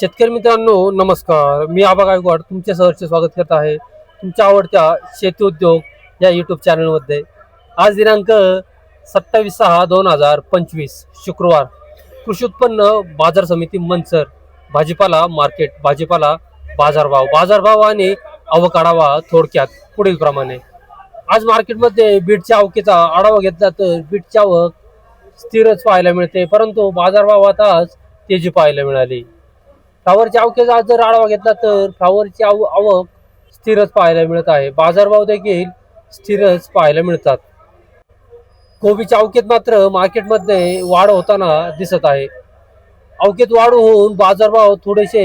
शेतकरी मित्रांनो नमस्कार. मी आबा गायकवाड तुमचे सहर्ष स्वागत करत आहे तुमच्या आवडत्या शेती उद्योग या यूट्यूब चॅनलमध्ये आज दिनांक सत्तावीस सहा दोन हजार पंचवीस शुक्रवार. कृषी उत्पन्न बाजार समिती मंचर भाजीपाला मार्केट भाजीपाला बाजारभाव. बाजारभाव आणि आवक आढावा थोडक्यात पुढील प्रमाणे. आज मार्केटमध्ये बीटच्या आवकीचा आढावा घेतला तर बीटची आवक स्थिरच पाहायला मिळते परंतु बाजारभावात आज तेजी पाहायला मिळाली. फ्लावरच्या अवकेचा जर आढावा घेतला तर फ्लावरची आव आवक स्थिरच पाहायला मिळत आहे. बाजारभाव देखील स्थिरच पाहायला मिळतात. कोबीच्या अवकेत मात्र मार्केटमध्ये वाढ होताना दिसत आहे. अवकेत वाढ होऊन बाजारभाव थोडेसे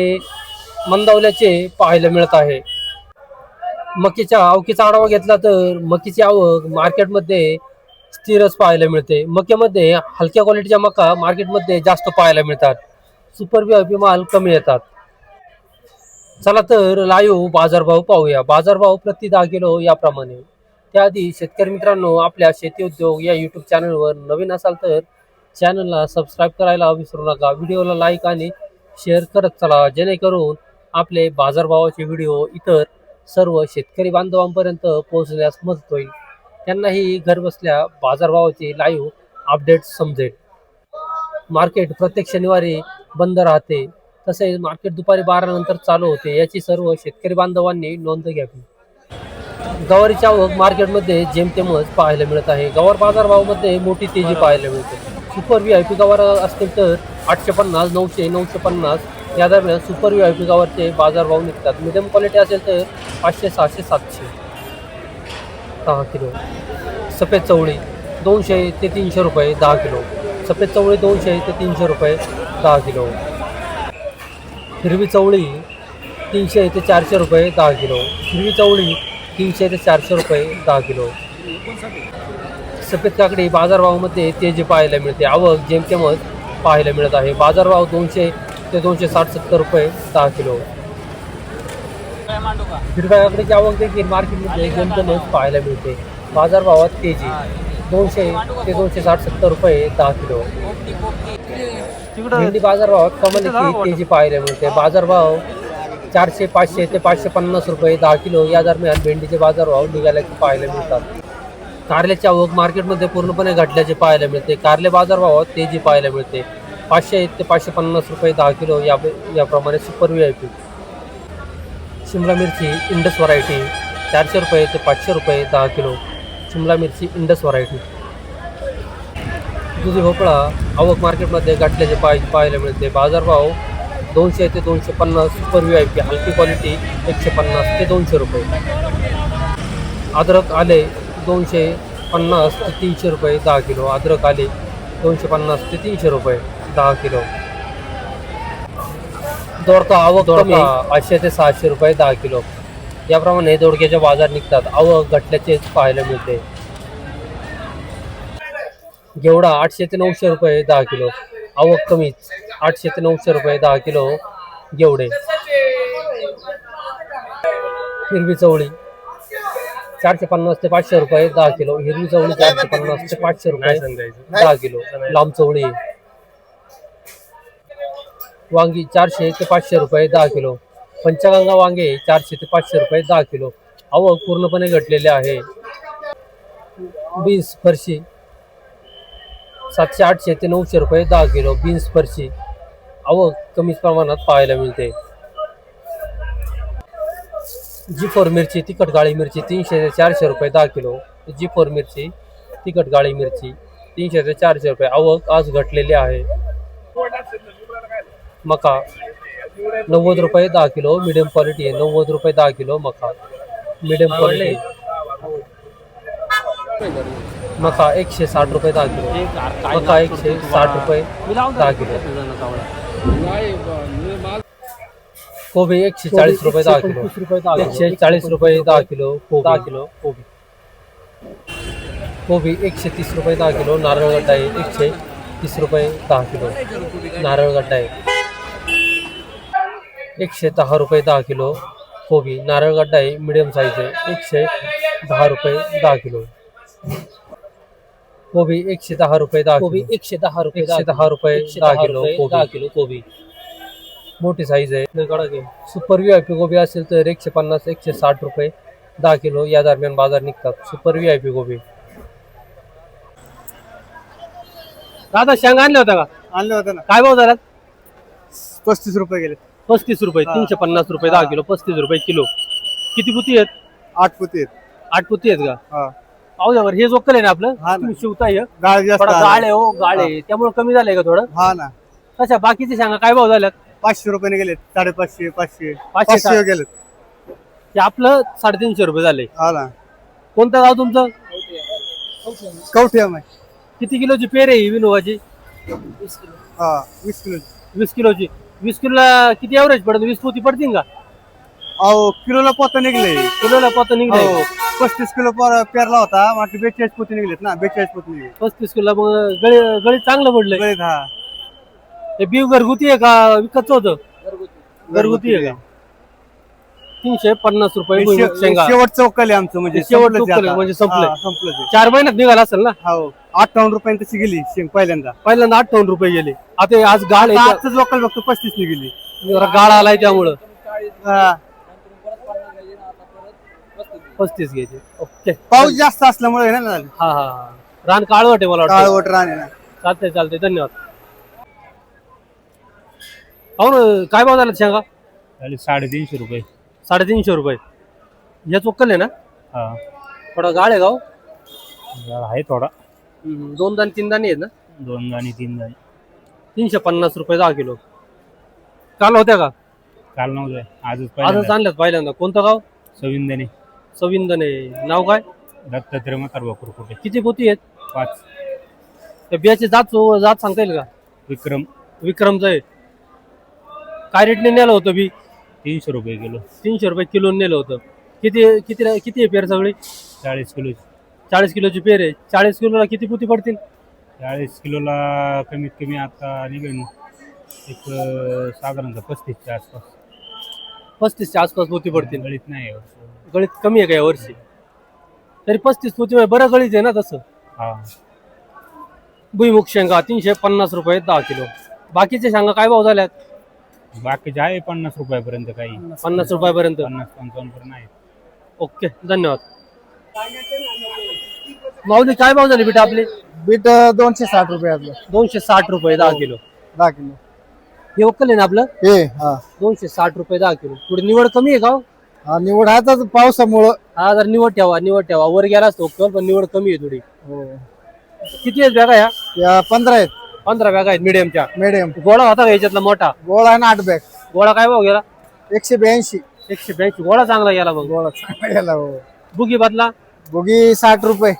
मंदावल्याचे पाहायला मिळत आहे. मकीच्या अवकीचा आढावा घेतला तर मकीची आवक मार्केटमध्ये स्थिरच पाहायला मिळते. मक्यामध्ये हलक्या क्वालिटीच्या मका मार्केटमध्ये जास्त पाहायला मिळतात. सुपर व्ही माल कमी येतात. चला तर लाईव्ह बाजारभाव पाहूया. बाजारभाव प्रति दहा किलो याप्रमाणे. त्याआधी शेतकरी मित्रांनो आपल्या शेती उद्योग या यूट्यूब चॅनलवर नवीन असाल तर चॅनलला सबस्क्राईब करायला विसरू नका. व्हिडिओला लाईक आणि शेअर करत चला. जेणेकरून आपले बाजारभावाचे व्हिडिओ इतर सर्व शेतकरी बांधवांपर्यंत पोहोचण्यास मदत होईल. त्यांनाही घरबसल्या बाजारभावाची लाईव्ह अपडेट समजेल. मार्केट प्रत्येक शनिवारी बंद राहते. तसेच मार्केट दुपारी बारा नंतर चालू होते. याची सर्व शेतकरी बांधवांनी नोंद घ्यावी. गवारीची आवक मार्केटमध्ये जेमतेमच पाहायला मिळत आहे. गवार बाजारभावामध्ये मोठी तेजी पाहायला मिळते. सुपर व्ही आय पी गवार असतील तर आठशे पन्नास नऊशे नऊशे पन्नास या दरम्यान सुपर व्ही आय पी गवारचे बाजारभाव निघतात. मिडियम क्वालिटी असेल तर पाचशे सहाशे सातशे. दहा किलो. सफेद चवळी दोनशे ते तीनशे रुपये दहा किलो. सफेद चवळी दोनशे ते तीनशे रुपये दहा किलो. हिरवी चवळी तीनशे ते चारशे रुपये दहा किलो. हिरवी चवळी तीनशे ते चारशे रुपये दहा किलो. सफेद काकडी बाजारभावामध्ये तेजी पाहायला मिळते. आवक जेमतेमच पाहायला मिळत आहे. बाजारभाव दोनशे ते दोनशे साठ सत्तर रुपये दहा किलो. हिरव्या काकडीची आवक देखील मार्केटमध्ये जेमतेमच पाहायला मिळते. बाजारभावात तेजी दोनशे ते दोनशे साठ सत्तर रुपये दहा किलो. भेंडी बाजारभावात कमालीची तेजी पाहायला मिळते. बाजारभाव चारशे पाचशे ते पाचशे पन्नास रुपये दहा किलो या दरम्यान भेंडीचे बाजारभाव निघाल्याचे पाहायला मिळतात. कारल्याची आवक मार्केटमध्ये पूर्णपणे घटल्याचे पाहायला मिळते. कारले बाजारभावात तेजी पाहायला मिळते. पाचशे ते पाचशे पन्नास रुपये दहा किलो या याप्रमाणे super V I P Shimla मिरची इंडस व्हरायटी चारशे रुपये ते पाचशे रुपये दहा किलो. शिमला मिरची इंडस व्हरायटी दुधी भोपळा आवक मार्केटमध्ये गाठल्याचे पाय पाहायला मिळते. बाजारभाव दोनशे ते दोनशे पन्नास सुपर व्ही आय पी हलकी क्वालिटी एकशे पन्नास ते दोनशे रुपये. अद्रक आले दोनशे पन्नास ते तीनशे रुपये दहा किलो. अद्रक आले दोनशे पन्नास ते तीनशे रुपये दहा किलो. दोडका आवक कमी पाचशे ते सहाशे रुपये दहा किलो. याप्रमाणे दोडक्याचे बाजार निघतात. आवक घटल्याचेच पाहायला मिळते. घेवडा आठशे ते नऊशे रुपये दहा किलो. आवक कमीच. आठशे ते नऊशे रुपये दहा किलो घेवडे हिरवी चवळी. चारशे पन्नास ते पाचशे रुपये दहा किलो. हिरवी चवळी चारशे पन्नास ते पाचशे रुपये दहा किलो. लांब चवळी. वांगी चारशे ते पाचशे रुपये दहा किलो. पंचगंगा वांगे चारशे ते पाचशे रुपये दहा किलो. आवक पूर्णपणे घटलेले आहे. बीन्स फरशी. सातशे आठशे ते नऊशे रुपये दहा किलो बीन्स फरशी. आवक कमीच प्रमाणात पाहायला मिळते. जी फोर मिरची तिखट गाळी मिरची तीनशे ते चारशे रुपये दहा किलो. जी फोर मिरची तिखट गाळी मिरची तीनशे ते चारशे रुपये. आवक आज घटलेली आहे. मका नव्वद रुपये दहा किलो. मिडियम क्वालिटी आहे नव्वद रुपये दहा किलो मका. मिडियम क्वालिटी मका एकशे साठ रुपये दहा किलो मका एकशे साठ रुपये दहा किलो कोबी एकशे चाळीस रुपये दहा किलो। एकशे चाळीस रुपये दहा किलो दहा किलो कोबी. कोबी एकशे तीस रुपये दहा किलो नारळगड्डा आहे एकशे तीस रुपये दहा किलो। नारळगड्डा आहे एकशे दहा रुपये दहा किलो कोबी। नारळगड्डा आहे मिडियम साईज आहे एकशे दहा रुपये दहा किलो। कोबी एकशे दहा रुपये दहा कोबी एकशे दहा रुपये एकशे दहा रुपये दहा किलो दहा किलो कोबी. मोठी साईज आहे. लय कडक आहे. सुपर व्ही आय पी गोबी असेल तर एकशे पन्नास एकशे साठ रुपये दहा किलो या दरम्यान बाजार निघतात. सुपर व्ही आय पी गोबी दादा शेंगा आणल्या होत्या का? आणलं होतं ना. काय भाव झाला पस्तीस रुपये गेले. पस्तीस रुपये हा. तीनशे पन्नास रुपये दहा किलो पस्तीस रुपये किलो. किती पुती आहेत? आठ पुती आहेत. आठ पुती आहेत का? हा. बरं. हे जोकल आहे ना आपलं? हा ना. तुम्ही शिवताय गाळ जास्त थोडा आला. गाळ आहे हो गाळ आहे. त्यामुळे कमी झालंय का थोडं? हा ना. कशा बाकीचे सांगा काय भाव झाल्यात? पाचशे रुपयाने गेलेत साडेपाचशे पाचशे. पाचशे साठ. गेलेत. ते आपलं साडेतीनशे रुपये झाले. हा ना. कोणतं गाव तुमचं? कवठे आहे? किती किलोची पेर आहे ही विनोवाची हा वीस किलो वीस किलोची. वीस किलोला किती एव्हरेज पडत? वीस पोती पडतील का? अहो किलोला पोतं निघले किलोला पोत निघले पस्तीस किलो पर- पेरला होता मात्र बेचाळीस पोती निघलेत ना बेचाळीस पोती निघले पस्तीस किलो मग गळी गळीत चांगलं पडलंय. गळीत हा. हे बी घरगुती आहे का विकतचं होतं? घरगुती. आहे का? तीनशे पन्नास रुपये भुईमुग शेंगा. शेवट चौकल आहे आमचं म्हणजे शेवट चौकल. म्हणजे संपलं ते. चार महिन्यात निघाला असेल ना? हो. अठ्ठावन्न रुपयांनी तशी गेली शेंग पहिल्यांदा. पहिल्यांदा अठ्ठावन्न रुपये गेले. आता आज गाळ आहे आजच लोकल बघतो पस्तीस नि गेली जरा गाळ आलाय त्यामुळं. हा. पस्तीस घ्यायचे. ओके. पाऊस जास्त असल्यामुळे हे ना झालं? हा हा हा. रान काळवट आहे मला वाटतं. काळवट राणे ना. चालतंय चालतंय. धन्यवाद. हो ना काय भाव झाला शेंगा? झाले साडेतीनशे रुपये. साडेतीनशे रुपये. या चोक्कल आहे ना? हा. थोडा गाळ आहे गाव. जरा आहे थोडा. दोन दाणे तीन दाणे आहेत ना? दोन दाणी तीन दाणी. तीनशे पन्नास रुपये दहा किलो. काल होत्या का? काल नव्हतं. आजच आजच पहिल्यांदा. आणल्यात पहिल्यांदा. कोणतं गाव? सविंदने सविंदने. नाव काय? दत्तात्रय मकार वापर कुठे? किती पोती आहेत? पाच. त्या बियाची जात जात सांगता येईल का? विक्रम. विक्रमचं आहे. काय रेटने नेलं होतं बी? तीनशे रुपये किलो. तीनशे रुपये किलो नेलं होतं. किती किती किती आहे पेर सगळी? चाळीस किलो. चाळीस किलोची पेर आहे. चाळीस किलोला किती पोती पडतील? चाळीस किलोला कमीत कमी आता निघेल एक अं, साधारणतः पस्तीसच्या आसपास. पस्तीसच्या आसपास पोती पडतील. गळीत नाही. गळीत कमी आहे का यावर्षी तरी पस्तीस पोती म्हणजे बरं गळीत आहे ना तसं. हा. भुईमुग शेंगा तीनशे पन्नास रुपये दहा किलो. बाकीचे शेंगा काय भाव झाल्यात? बाकीचे आहे पन्नास रुपयापर्यंत काही. पन्नास रुपयापर्यंत. पन्नास पंचावन्न पर्यंत आहे ओके धन्यवाद. माऊली काय भाव झाले बेटा आपले? बीट दोनशे साठ रुपये आपलं. दोनशे साठ रुपये दहा किलो. दहा किलो. हे वक्कल आहे ना आपलं? हे हा. दोनशे साठ रुपये दहा किलो. पुढे निवड कमी आहे का हो? हा निवड हाच पावसामुळं. हा जर निवड ठेवा निवड ठेवा. वर गेला असतो वक्कल पण निवड कमी आहे थोडी. हो. किती आहेत बॅगा ह्या या पंधरा आहेत. पंधरा बॅगा आहेत मिडियमच्या मिडियम गोळा होता का याच्यातला मोठा? गोळा आहे ना आठ बॅग. गोळा काय भाव गेला? एकशे ब्याऐंशी. एकशे ब्याऐंशी. गोळा चांगला गेला मग गोळा चांगला गेला हो. बुगी बदला? बुगी साठ रुपये.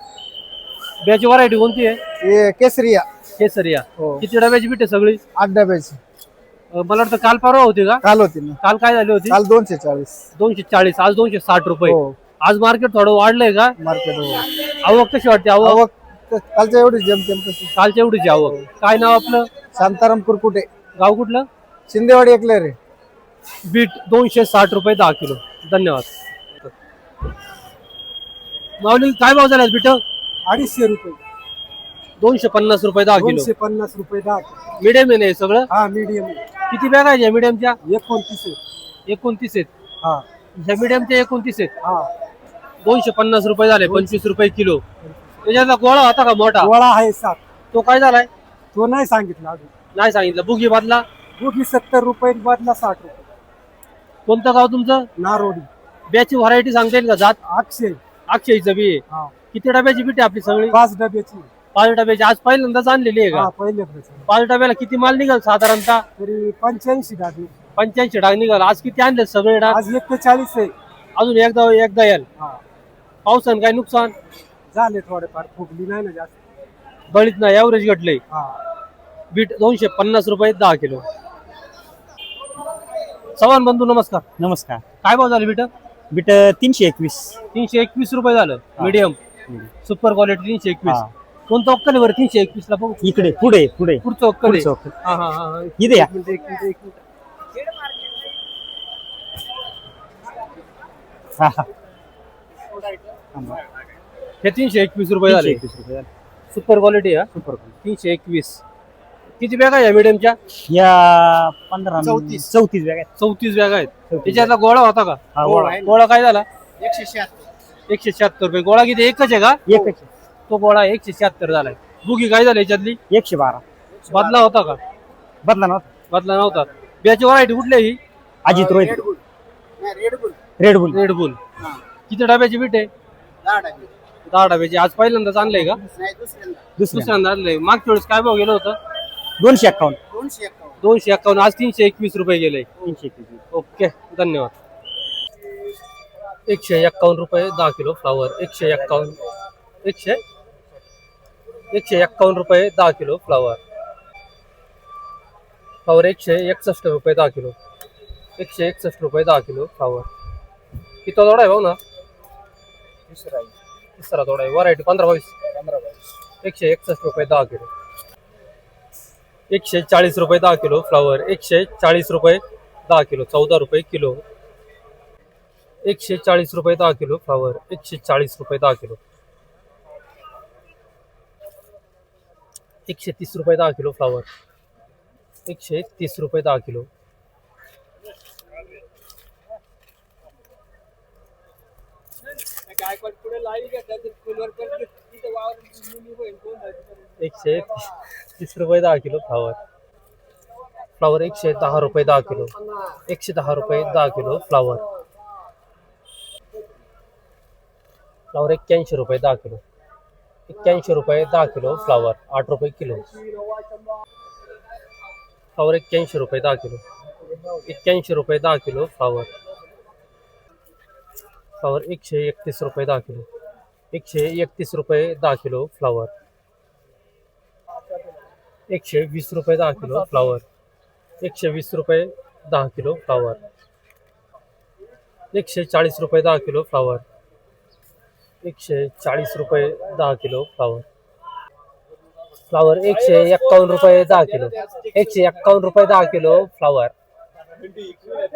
ब्याची व्हरायटी कोणती आहे? हे केसरिया. केसरिया. हो. किती डब्याची बीट आहे सगळी? आठ डब्याची. मला वाटतं काल परवा होती का? काल होती ना. काल काय झाली होती? काल दोनशे चाळीस दोनशे चाळीस आज दोनशे साठ रुपये. हो. आज मार्केट थोडं वाढलंय का? मार्केट हो. आवक कशी वाटते? आवक? कालच्या एवढी जेमतेम तशी. कालच्या एवढीची आवक. काय नाव आपलं? शांताराम कुरकुटे गाव कुठलं? शिंदेवाडी एकले रे. बीट दोनशे साठ रुपये दहा किलो. धन्यवाद. माऊली काय भाव झाला बीट? अडीचशे रुपये. दोनशे पन्नास रुपये दहा किलो. दोनशे पन्नास रुपये दहा मिडियम आहे ना हे सगळं? हा मीडियम किती बॅग आहे मिडियमच्या एकोणतीस एकोणतीस आहेत. हा. ह्या मिडियमच्या एकोणतीस आहेत. हा. दोनशे पन्नास रुपये झाले पंचवीस रुपये किलो. त्याच्यातला गोळा होता का मोठा? गोळा आहे सात. तो काय झालाय? तो नाही सांगितला अजून. नाही सांगितलं. बुगी बादला? बुगी सत्तर रुपये बदला साठ रुपये. कोणतं गाव तुमचं? नारोडी. ब्याची व्हरायटी सांगता येईल का? जात? अक्षय. अक्षयचं बी आहे. हा. किती डब्याची बीट आपली सगळी? पाच डब्याची. पाच डब्याची आज पहिल्यांदाच आणलेली आहे हा का पहिले प्रश्न. पाच डब्याला किती माल निघाल साधारणतः? तरी पंच्याऐंशी डाग पंच्याऐंशी डाग निघाल. आज किती आणले सगळे डाग? आज एक्केचाळीस आहे. अजून एकदा एकदा याल. हा. पावसान काय नुकसान? झाले थोडेफार. फुगली नाही ना जास्त. गळीत नाही एव्हरेज घटले हा. बीट दोनशे पन्नास रुपये दहा किलो. चव्हाण बंधू नमस्कार. नमस्कार. काय भाव झाले बीट? बीट तीनशे एकवीस. तीनशे एकवीस रुपये झालं. मीडियम. सुपर क्वालिटी तीनशे एकवीस. हा. कोणतं अक्कल बरं? तीनशे एकवीस ला बघू. इकडे पुढे पुढे. पुढचं अक्कल आहे. हा हा हा. इथे या. एक मिनिट, एक मिनिट, एक मिनिट. हा, हा. हे तीनशे एकवीस रुपये झाले. तीनशे एकवीस रुपये झाले. सुपर क्वालिटी हा. सुपर तीनशे एकवीस. किती बॅग आहे या मिडियमच्या या पंधरा चौतीस. चौतीस बॅग आहेत. चौतीस बॅग आहेत. त्याच्यातला गोळा होता का? हा, गोळा. गोळा काय झाला? एकशे शहात्तर. एकशे शहात्तर रुपये. गोळा किती? एकच आहे का? एकच आहे. तो गोळा एकशे शहात्तर झालाय. बुगी काय झाली याच्यातली? एकशे बारा. बदला होता का? बदला नव्हता. बदला नव्हता. बियाची व्हरायटी कुठली आहे ही? Ajit Rohit. Red Bull Red Bull हा. किती डब्याची बीट आहे? दहा डब्याची. आज पहिल्यांदाच आणलंय का? दुसऱ्यांदा. दुसऱ्या दुसऱ्यांदा आणलंय. मागच्या वेळेस काय भाव गेलं होतं? दोनशे एक्कावन्न दोनशे एक्कावन्न आज तीनशे एकवीस रुपये गेले. तीनशे एकवीस. ओके. धन्यवाद. एकशे एक्कावन्न रुपये दहा किलो फ्लावर. एकशे एक्कावन्न एकशे एकशे एक्कावन्न रुपये दहा किलो फ्लावर. फ्लावर एकशे एकसष्ट रुपये दहा किलो. एकशे एकसष्ट रुपये दहा किलो फ्लावर. किती तोडा आहे भाऊ ना? तिसरा तोडा आहे. व्हरायटी पंधरा बावीस. एकशे एकसष्ट रुपये दहा किलो. एकशे चाळीस रुपये दहा किलो फ्लावर. एकशे चाळीस रुपये दहा किलो. चौदा रुपये किलो. एकशे चाळीस रुपये दहा किलो फ्लावर. एकशे चाळीस रुपये दहा किलो. एकशे तीस रुपये दहा किलो फ्लावर एकशे तीस रुपये दहा किलो. एकशे तीस रुपये दहा किलो फ्लावर फ्लावर एकशे दहा रुपये दहा किलो. एकशे दहा रुपये दहा किलो फ्लावर फ्लावर एक्क्याऐंशी रुपये दहा किलो. एक्क्याऐंशी रुपये दहा किलो फ्लावर, आठ रुपये किलो. फ्लावर एक्क्याऐंशी रुपये दहा किलो. एक्क्याऐंशी रुपये दहा किलो फ्लावर. फ्लावर एकशे एकतीस रुपये दहा किलो. एकशे एकतीस रुपये दहा किलो फ्लावर. एकशे वीस रुपये दहा किलो फ्लावर. एकशे वीस रुपये दहा किलो फ्लावर. एकशे चाळीस रुपये दहा किलो फ्लावर. एकशे चाळीस रुपये दहा किलो फ्लावर. फ्लावर एकशे एक्कावन्न रुपये दहा किलो. एकशे एक्कावन्न रुपये दहा किलो फ्लावर.